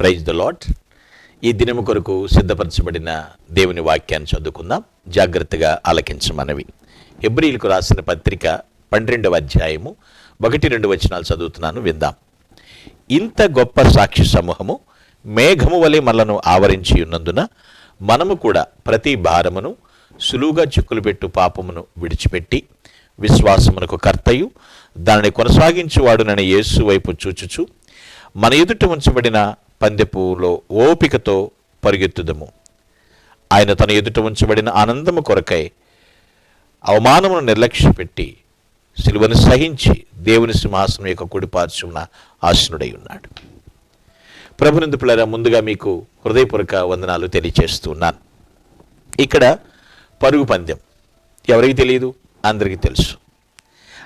Praise the lot ఈ దినము కొరకు సిద్ధపరచబడిన దేవుని వాక్యాన్ని చదువుకుందాం. జాగ్రత్తగా ఆలకించమనవి ఎబ్రిలకు రాసిన పత్రిక పన్నెండవ అధ్యాయము ఒకటి రెండు వచనాలు చదువుతున్నాను విందాం. ఇంత గొప్ప సాక్షి సమూహము మేఘము వలె మనలను ఆవరించి ఉన్నందున మనము కూడా ప్రతి భారమును సులువుగా చిక్కులు పెట్టు పాపమును విడిచిపెట్టి విశ్వాసమునకు కర్తయు దానిని కొనసాగించువాడునని యేసు వైపు చూచుచు మన ఎదుట ఉంచబడిన పందెపులో ఓపికతో పరిగెత్తుదము. ఆయన తన ఎదుట ఉంచబడిన ఆనందము కొరకై అవమానమును నిర్లక్ష్యపెట్టి సిలువను సహించి దేవుని సింహాసనం యొక్క కుడిపార్చున్న ఆశనుడై ఉన్నాడు. ప్రభునందు పిల్లరా ముందుగా మీకు హృదయపూర్వక వందనాలు తెలియచేస్తున్నాను. ఇక్కడ పరుగు పందెం. ఎవరికి తెలియదు అందరికీ తెలుసు.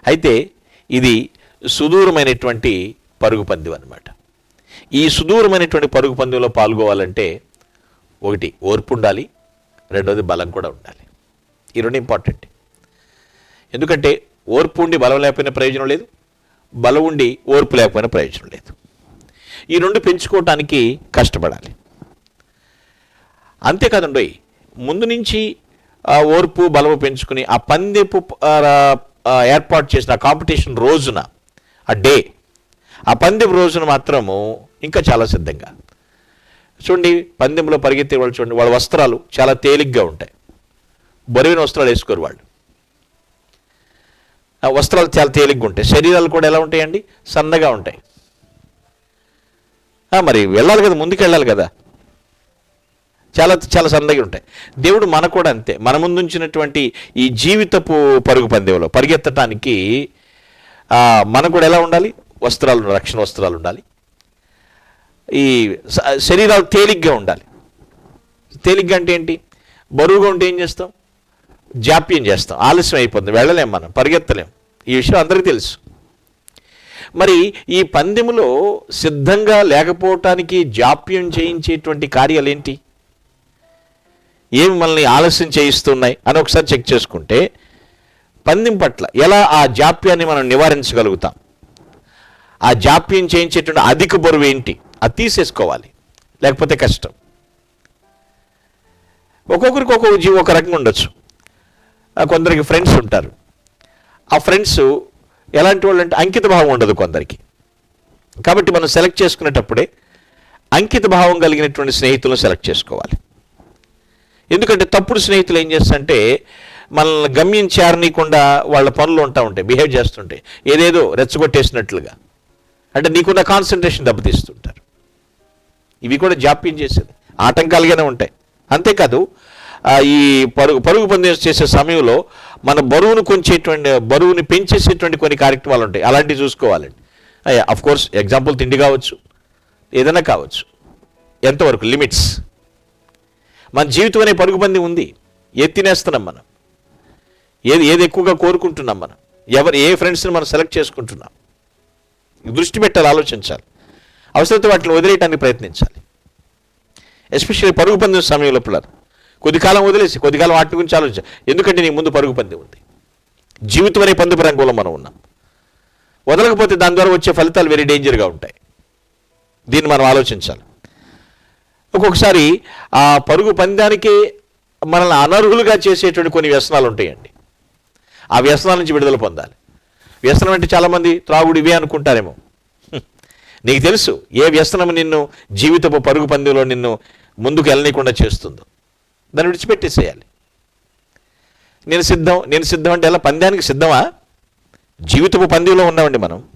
అయితే ఇది సుదూరమైనటువంటి పరుగు పందెం అనమాట ఈ సుదూరమైనటువంటి పరుగు పందెంలో పాల్గొవాలంటే ఒకటి ఓర్పు ఉండాలి రెండోది బలం కూడా ఉండాలి. ఈ రెండు ఇంపార్టెంట్ ఎందుకంటే ఓర్పు ఉండి బలం లేకపోయినా ప్రయోజనం లేదు బలం ఉండి ఓర్పు లేకపోయినా ప్రయోజనం లేదు. ఈ రెండు పెంచుకోవటానికి కష్టపడాలి. అంతేకాదండి ముందు నుంచి ఓర్పు బలము పెంచుకుని ఆ పందెపు ఏర్పాటు చేసిన కాంపిటీషన్ రోజున ఆ డే ఆ పందెపు రోజున మాత్రము ఇంకా చాలా సిద్ధంగా. చూడండి పందెంలో పరిగెత్తే వాళ్ళు చూడండి వాళ్ళ వస్త్రాలు చాలా తేలిగ్గా ఉంటాయి. బరువైన వస్త్రాలు వేసుకోరు వాళ్ళు. ఆ వస్త్రాలు చాలా తేలిగ్గా ఉంటాయి. శరీరాలు కూడా ఎలా ఉంటాయండి? సన్నగా ఉంటాయి. మరి వెళ్ళాలి కదా ముందుకు వెళ్ళాలి కదా. చాలా చాలా సన్నగా ఉంటాయి. దేవుడు మన కూడా అంతే. మన ముందుంచినటువంటి ఈ జీవితపు పరుగు పందెంలో పరిగెత్తటానికి ఆ, మనకు కూడా ఎలా ఉండాలి? వస్త్రాలు రక్షణ వస్త్రాలు ఉండాలి. ఈ శరీరాలు తేలిగ్గా ఉండాలి. తేలిగ్గా అంటే ఏంటి? బరువుగా ఉంటే ఏం చేస్తాం? జాప్యం చేస్తాం. ఆలస్యం అయిపోతుంది. వెళ్ళలేం మనం. పరిగెత్తలేం. ఈ విషయం అందరికీ తెలుసు. మరి ఈ పందెములో సిద్ధంగా లేకపోవటానికి జాప్యం చేయించేటువంటి కార్యాలు ఏంటి? ఏమి మనల్ని ఆలస్యం చేయిస్తున్నాయి? అని ఒకసారి చెక్ చేసుకుంటే పందెం పట్ల ఎలా ఆ జాప్యాన్ని మనం నివారించగలుగుతాం? ఆ జాప్యం చేయించేటువంటి అధిక బరువు ఏంటి? అది తీసేసుకోవాలి. లేకపోతే కష్టం. ఒక్కొక్కరికి ఒక్కొక్క జీవి ఒక రకంగా ఉండొచ్చు. కొందరికి ఫ్రెండ్స్ ఉంటారు. ఆ ఫ్రెండ్స్ ఎలాంటి వాళ్ళు అంటే అంకిత భావం ఉండదు కొందరికి. కాబట్టి మనం సెలెక్ట్ చేసుకునేటప్పుడే అంకిత భావం కలిగినటువంటి స్నేహితులను సెలెక్ట్ చేసుకోవాలి. ఎందుకంటే తప్పుడు స్నేహితులు ఏం చేస్తారంటే మనల్ని గమ్యం చేరనీయకుండా వాళ్ళ పనులు ఉంటా ఉంటాయి బిహేవ్ చేస్తుంటాయి. ఏదేదో రెచ్చగొట్టేసినట్లుగా. అంటే నీకున్న కాన్సన్ట్రేషన్ దెబ్బతీస్తుంటారు. ఇవి కూడా జాప్యం చేసేది. ఆటంకాలుగానే ఉంటాయి. అంతేకాదు ఈ పరుగు పరుగు పందెం చేసే సమయంలో మన బరువును కొంచేటువంటి బరువుని పెంచేసేటువంటి కొన్ని కార్యక్రమాలు ఉంటాయి. అలాంటివి చూసుకోవాలండి. అఫ్ కోర్స్ ఎగ్జాంపుల్ తిండి కావచ్చు ఏదైనా కావచ్చు. ఎంతవరకు? లిమిట్స్ మన జీవితం అనే పరుగు పంది ఉంది. ఎత్తినేస్తున్నాం మనం? ఏది ఏది ఎక్కువగా కోరుకుంటున్నాం మనం? ఎవరు ఏ ఫ్రెండ్స్ని మనం సెలెక్ట్ చేసుకుంటున్నాం? దృష్టి పెట్టాలి ఆలోచించాలి. అవసరమైతే వాటిని వదిలేయడానికి ప్రయత్నించాలి. ఎస్పెషల్లీ పరుగు పందెం సమయంలో పిల్లలు. కొద్ది కాలం వదిలేసి కొద్దికాలం వాటి గురించి ఆలోచించాలి ఎందుకంటే నీ ముందు పరుగు పందెం ఉంది. జీవితం అనే పందుపు రంగంలో మనం ఉన్నాం. వదలకపోతే దాని ద్వారా వచ్చే ఫలితాలు వెరీ డేంజర్గా ఉంటాయి. దీన్ని మనం ఆలోచించాలి. ఒక్కొక్కసారి ఆ పరుగు పందానికి మనల్ని అనర్హులుగా చేసేటువంటి కొన్ని వ్యసనాలు ఉంటాయండి. ఆ వ్యసనాల నుంచి విడుదల పొందాలి. వ్యసనం అంటే చాలామంది త్రాగుడు ఇవే అనుకుంటారేమో. నీకు తెలుసు ఏ వ్యసనం నిన్ను జీవితపు పరుగు పందెంలో నిన్ను ముందుకు వెళ్ళనీయకుండా చేస్తుందో. దాన్ని విడిచిపెట్టేసేయాలి. నేను సిద్ధం నేను సిద్ధం అంటే ఎలా? పందానికి సిద్ధమా? జీవితపు పందెంలో ఉన్నామండి మనం.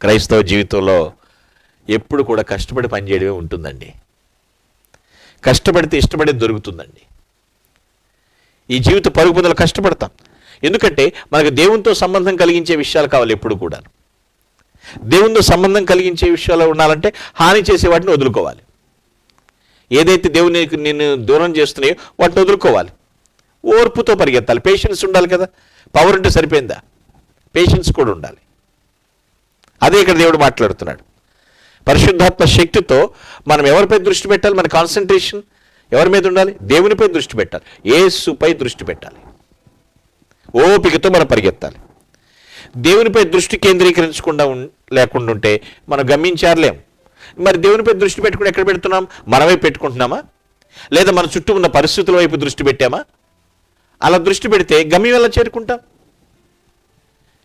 క్రైస్తవ జీవితంలో ఎప్పుడు కూడా కష్టపడి పనిచేయడమే ఉంటుందండి. కష్టపడితే ఇష్టపడేది దొరుకుతుందండి. ఈ జీవిత పరుగు కష్టపడతాం. ఎందుకంటే మనకు దేవునితో సంబంధం కలిగించే విషయాలు కావాలి ఎప్పుడు కూడా దేవునితో సంబంధం కలిగించే విషయాలు ఉండాలంటే హాని చేసే వాటిని వదులుకోవాలి. ఏదైతే దేవుని నేను దూరం చేస్తున్నాయో వాటిని వదులుకోవాలి. ఓర్పుతో పరిగెత్తాలి. పేషెన్స్ ఉండాలి కదా. పవర్ ఉంటే సరిపోయిందా? పేషెన్స్ కూడా ఉండాలి. అదే ఇక్కడ దేవుడు మాట్లాడుతున్నాడు. పరిశుద్ధాత్మ శక్తితో మనం ఎవరిపై దృష్టి పెట్టాలి? మన కాన్సన్ట్రేషన్ ఎవరి మీద ఉండాలి? దేవునిపై దృష్టి పెట్టాలి. ఏసుపై దృష్టి పెట్టాలి. ఓపికతో మనం పరిగెత్తాలి. దేవునిపై దృష్టి కేంద్రీకరించకుండా లేకుండా ఉంటే మనం గమ్యించారలేం మరి దేవునిపై దృష్టి పెట్టుకుని ఎక్కడ పెడుతున్నాం? మనమే పెట్టుకుంటున్నామా? లేదా మన చుట్టూ ఉన్న పరిస్థితుల వైపు దృష్టి పెట్టామా? అలా దృష్టి పెడితే గమ్యం ఎలా చేరుకుంటాం?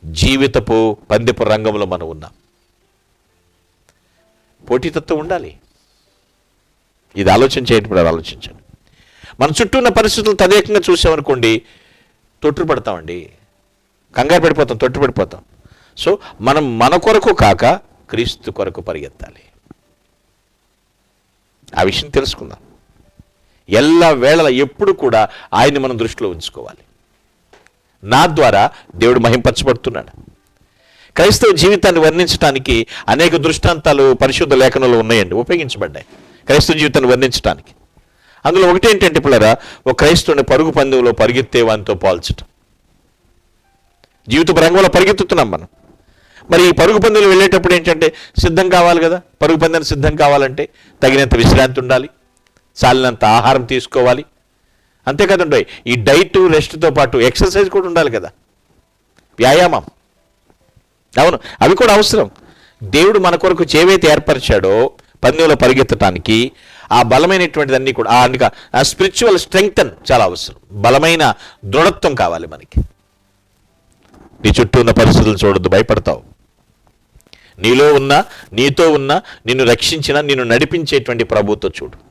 జీవితపు పందెపు రంగంలో మనం ఉన్నాం. పోటీతత్వం ఉండాలి. ఇది ఆలోచన చేయండి ఆలోచించండి. మన చుట్టూ ఉన్న పరిస్థితులు తదేకంగా చూసామనుకోండి తొట్టుపడతామండి కంగారు పడిపోతాం తొట్టుపడిపోతాం సో మనం మన కొరకు కాక క్రీస్తు కొరకు పరిగెత్తాలి. ఆ విషయం తెలుసుకుందాం. ఎల్ల వేళల ఎప్పుడు కూడా ఆయన్ని మనం దృష్టిలో ఉంచుకోవాలి. నా ద్వారా దేవుడు మహింపరచబడుతున్నాడు. క్రైస్తవ జీవితాన్ని వర్ణించడానికి అనేక దృష్టాంతాలు పరిశుద్ధ లేఖనంలో ఉన్నాయండి ఉపయోగించబడ్డాయి క్రైస్తవ జీవితాన్ని వర్ణించడానికి అందులో ఒకటి ఏంటంటే పిల్లరా ఒక క్రైస్తవుని పరుగు పందెంలో పరిగెత్తే వానితో పోల్చటం. జీవిత రంగంలో పరిగెత్తుతున్నాం మనం. మరి ఈ పరుగు పందులు వెళ్ళేటప్పుడు ఏంటంటే సిద్ధం కావాలి కదా? పరుగు పందెం సిద్ధం కావాలంటే తగినంత విశ్రాంతి ఉండాలి. చాలినంత ఆహారం తీసుకోవాలి. అంతే కదండి ఈ డైట్ రెస్ట్తో పాటు ఎక్సర్సైజ్ కూడా ఉండాలి కదా. వ్యాయామం. అవును అవి కూడా అవసరం. దేవుడు మన కొరకు చేవైతే ఏర్పరిచాడో పందెంలో పరిగెత్తడానికి ఆ బలమైనటువంటిదన్నీ కూడా ఆ అందుక ఆ స్పిరిచువల్ స్ట్రెంగ్తన్ చాలా అవసరం. బలమైన దృఢత్వం కావాలి మనకి. నీ చుట్టూ ఉన్న పరిస్థితులు చూడొద్దు భయపడతావు. నీలో ఉన్న నీతో ఉన్న నిన్ను రక్షించిన నిన్ను నడిపించేటువంటి ప్రభుతో చూడు.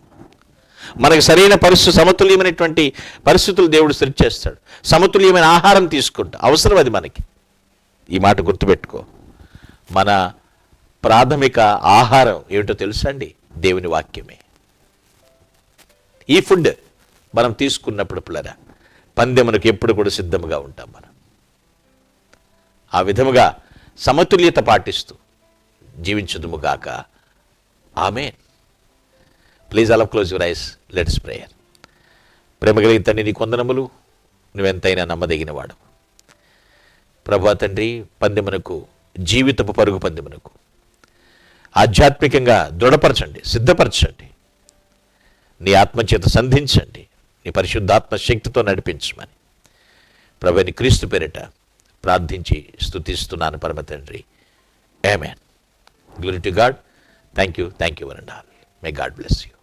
మనకు సరైన పరిస్థితి సమతుల్యమైనటువంటి పరిస్థితులు దేవుడు సెట్ చేస్తాడు. సమతుల్యమైన ఆహారం తీసుకుంటా. అవసరం అది మనకి. ఈ మాట గుర్తుపెట్టుకో. మన ప్రాథమిక ఆహారం ఏమిటో తెలుసా అండి? దేవుని వాక్యమే. ఈ ఫుడ్ మనం తీసుకున్నప్పుడు పిల్లరా. పందెమునకు ఎప్పుడు కూడా సిద్ధంగా ఉంటాం మనం. ఆ విధముగా సమతుల్యత పాటిస్తూ జీవించుదుము గాక. ఆమె please allow close your eyes let's prayer ప్రేమ కలిగిన తండ్రి నీ కొందనములు నువ్వెంతైనా నమ్మదగినవాడు ప్రభా తండ్రి పందెమునకు జీవితపు పరుగు పందెమునకు ఆధ్యాత్మికంగా దృఢపరచండి సిద్ధపరచండి. నీ ఆత్మచేత సంధించండి. నీ పరిశుద్ధాత్మ శక్తితో నడిపించమని. ప్రభుని క్రీస్తు పేరిట ప్రార్థించి స్థుతిస్తున్నాను పరమ తండ్రి. Amen glory to God thank you thank you one and all may God bless you